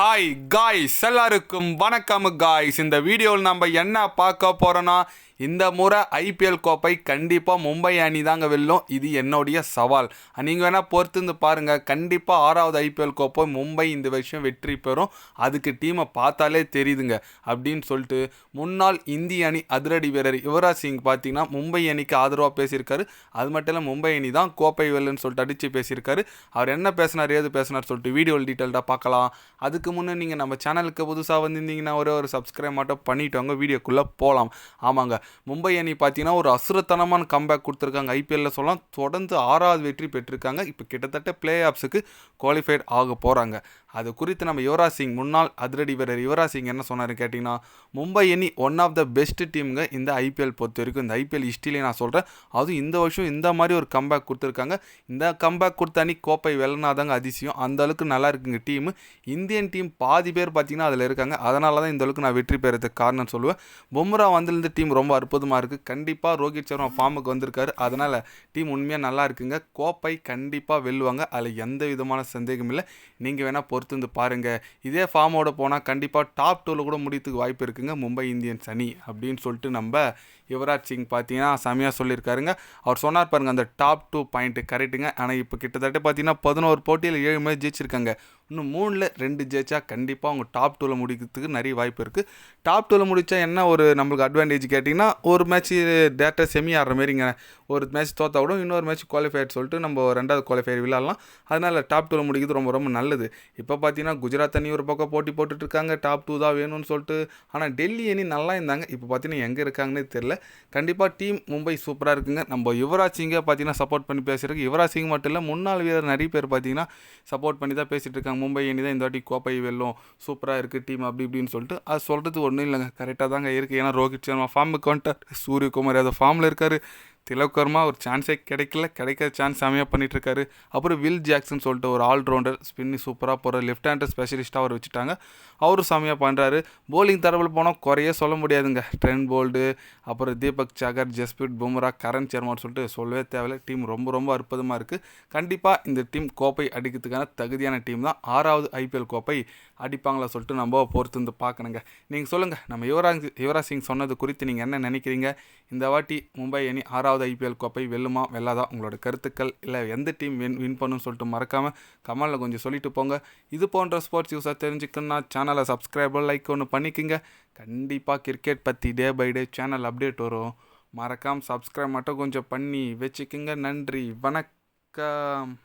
Hi guys எல்லாருக்கும் வணக்கம் guys இந்த வீடியோவில் நம்ம என்ன பார்க்க போகிறோன்னா இந்த முறை ஐபிஎல் கோப்பை கண்டிப்பாக மும்பை அணி தாங்க வெல்லும். இது என்னுடைய சவால். நீங்கள் வேணால் பொறுத்திருந்து பாருங்கள் கண்டிப்பாக ஆறாவது ஐபிஎல் கோப்பை மும்பை இந்த வருஷம் வெற்றி பெறும். அதுக்கு டீமை பார்த்தாலே தெரியுதுங்க. அப்படின்னு சொல்லிட்டு முன்னாள் இந்திய அணி அதிரடி வீரர் யுவராஜ் சிங் பார்த்தீங்கன்னா மும்பை அணிக்கு ஆதரவாக பேசியிருக்காரு. அது மட்டும் இல்லை மும்பை அணி தான் கோப்பை வெல்லுன்னு சொல்லிட்டு அடித்து பேசியிருக்காரு. அவர் என்ன பேசினார் ஏது பேசினார் சொல்லிட்டு வீடியோவில் டீட்டெயில்டாக பார்க்கலாம். அதுக்கு முன்னே நீங்கள் நம்ம சேனலுக்கு புதுசாக வந்திருந்தீங்கன்னா ஒரே ஒரு சப்ஸ்கிரைப் மட்டும் பண்ணிட்டோங்க வீடியோக்குள்ளே போகலாம் ஆமாங்க. மும்பை அணி பார்த்தீங்கன்னா ஒரு அசுரத்தனமான கம்பேக் கொடுத்துருக்காங்க. ஐபிஎல்ல சொல்லலாம் தொடர்ந்து ஆறாவது வெற்றி பெற்றிருக்காங்க. இப்போ கிட்டத்தட்ட பிளே ஆஃப்ஸுக்கு குவாலிஃபைட் ஆக போகிறாங்க அது குறித்து நம்ம யுவராஜ் சிங் முன்னாள் அதிரடி வீரர் யுவராஜ் சிங் என்ன சொன்னார் கேட்டிங்கன்னா மும்பை அணி ஒன் ஆஃப் த பெஸ்ட் டீமுங்க இந்த ஐபிஎல் பொறுத்த வரைக்கும் இந்த ஐபிஎல் ஹிஸ்ட்ரியிலே நான் சொல்கிறேன் அதுவும் இந்த வருஷம் இந்த மாதிரி ஒரு கம்பேக் கொடுத்துருக்காங்க. இந்த கம்பேக் கொடுத்த அணி கோப்பை வெல்லனாதாங்க அதிசயம். அந்த அளவுக்கு நல்லா இருக்குங்க டீமு இந்தியன் டீம் பாதி பேர் பார்த்தீங்கன்னா அதில் இருக்காங்க. அதனால தான் இந்த அளவுக்கு நான் வெற்றி பெறதுக்கு காரணம் சொல்லுவேன். பும்ரா வந்திருந்த டீம் ரொம்ப அற்புதமாக இருக்குது கண்டிப்பாக ரோஹித் சர்மா ஃபார்முக்கு வந்திருக்காரு. அதனால் டீம் உண்மையாக நல்லா இருக்குங்க. கோப்பை கண்டிப்பாக வெல்லுவாங்க. அதில் எந்த விதமான சந்தேகம் இல்லை. நீங்கள் வேணால் பொறுத்து வந்து பாருங்கள் இதே ஃபார்மோட போனால் கண்டிப்பாக டாப் டூவில் கூட முடியத்துக்கு வாய்ப்பு இருக்குங்க. மும்பை இந்தியன்ஸ் அணி அப்படின்னு சொல்லிட்டு நம்ம யுவராஜ் சிங் பார்த்தீங்கன்னா செமையாக சொல்லியிருக்காருங்க. அவர் சொன்னார் பாருங்க அந்த டாப் டூ பாயிண்ட்டு கரெக்டுங்க ஆனால் இப்போ கிட்டத்தட்ட பார்த்தீங்கன்னா பதினோரு போட்டியில் ஏழு மேட்ச் ஜெயிச்சிருக்காங்க. இன்னும் மூணில் ரெண்டு ஜெயிச்சா கண்டிப்பாக அவங்க டாப் டூவில் முடிக்கிறதுக்கு நிறைய வாய்ப்பு இருக்குது டாப் டூவில் முடித்தா என்ன ஒரு நம்மளுக்கு அட்வான்டேஜ் கேட்டிங்கன்னா ஒரு மேட்ச் டேட்டா செமி ஆடுற மாரிங்க ஒரு மேட்ச் தோத்தா கூட இன்னொரு மேட்ச் குவாலிஃபைட் சொல்லிட்டு நம்ம ரெண்டாவது குவாலிஃபையர் விளாட்லாம் அதனால் டாப் டூவில் முடிக்கிறது ரொம்ப ரொம்ப நல்லது. இப்போ பார்த்தீங்கன்னா குஜராத் அணி ஒரு பக்கம் போட்டி போட்டுட்ருக்காங்க டாப் டூ தான் வேணும்னு சொல்லிட்டு ஆனால் டெல்லி அணி நல்லா இருந்தாங்க. இப்போ பார்த்தீங்கன்னா எங்கே இருக்காங்கன்னே தெரில கண்டிப்பாக டீம் மும்பை சூப்பராக இருக்குங்க. நம்ம யுவராஜ் சிங்கை பார்த்தீங்கன்னா சப்போர்ட் பண்ணி பேசுகிறதுக்கு யுவராஜ் சிங் மட்டும் இல்லை முன்னாள் வீரர் நிறைய பேர் பார்த்தீங்கன்னா சப்போர்ட் பண்ணி தான் பேசிகிட்டு இருக்காங்க. மும்பை அணி தான் இந்த வாட்டி கோப்பை வெல்லும். சூப்பராக இருக்குது டீம் அப்படி இப்படின்னு சொல்லிட்டு அது சொல்கிறது ஒன்றும் இல்லைங்க. கரெக்டாக தாங்க இருக்குது ஏன்னா ரோஹித் சர்மா ஃபார்முக்கு வந்துட்டார். சூரியகுமார் ஏதோ ஃபார்மில் இருக்கார். திலக்கருமா ஒரு சான்ஸே கிடைக்கல. கிடைக்கிற சான்ஸ் செமையாக பண்ணிகிட்ருக்காரு அப்புறம் வில் ஜாக்சன் சொல்லிட்டு ஒரு ஆல்ரவுண்டர் ஸ்பின்னி சூப்பராக போகிற லெஃப்ட் ஹேண்டர் ஸ்பெஷலிஸ்ட்டாக அவர் வச்சுட்டாங்க. அவரும் செமையாக பண்ணுறாரு போலிங் தரவில் போனால் குறைய சொல்ல முடியாதுங்க. ட்ரெண்ட் போல்டு அப்புறம் தீபக் சாகர் ஜஸ்பிரிட் பும்ரா கரண் சர்மான்னு சொல்லிட்டு சொல்லவே தேவையில்ல. டீம் ரொம்ப ரொம்ப அற்புதமாக இருக்குது கண்டிப்பாக இந்த டீம் கோப்பை அடிக்கிறதுக்கான தகுதியான டீம் தான். ஆறாவது ஐபிஎல் கோப்பை அடிப்பாங்களா சொல்லிட்டு நம்ம பொறுத்து வந்து பார்க்கணுங்க. நீங்கள் சொல்லுங்கள் நம்ம யுவராஜ் யுவராஜ் சிங் சொன்னது குறித்து நீங்கள் என்ன நினைக்கிறீங்க? இந்த வாட்டி மும்பை அணி ஆறாவது ஐபிஎல் கோப்பை வெல்லுமா? வெல்லாதா? உங்களோட கருத்துக்கள் இல்லை. எந்த டீம் வின் வின் பண்ணுன்னு சொல்லிட்டு மறக்காமல் கமலில் கொஞ்சம் சொல்லிட்டு போங்க. இது போன்ற ஸ்போர்ட்ஸ் யூஸாக தெரிஞ்சுக்கணுன்னா சேனலை சப்ஸ்கிரைபர் லைக் ஒன்று பண்ணிக்கோங்க. கண்டிப்பாக கிரிக்கெட் பற்றி day by day channel update வரும். மறக்காமல் சப்ஸ்கிரைப் மட்டும் கொஞ்சம் பண்ணி வச்சுக்கோங்க. நன்றி. வணக்கம்.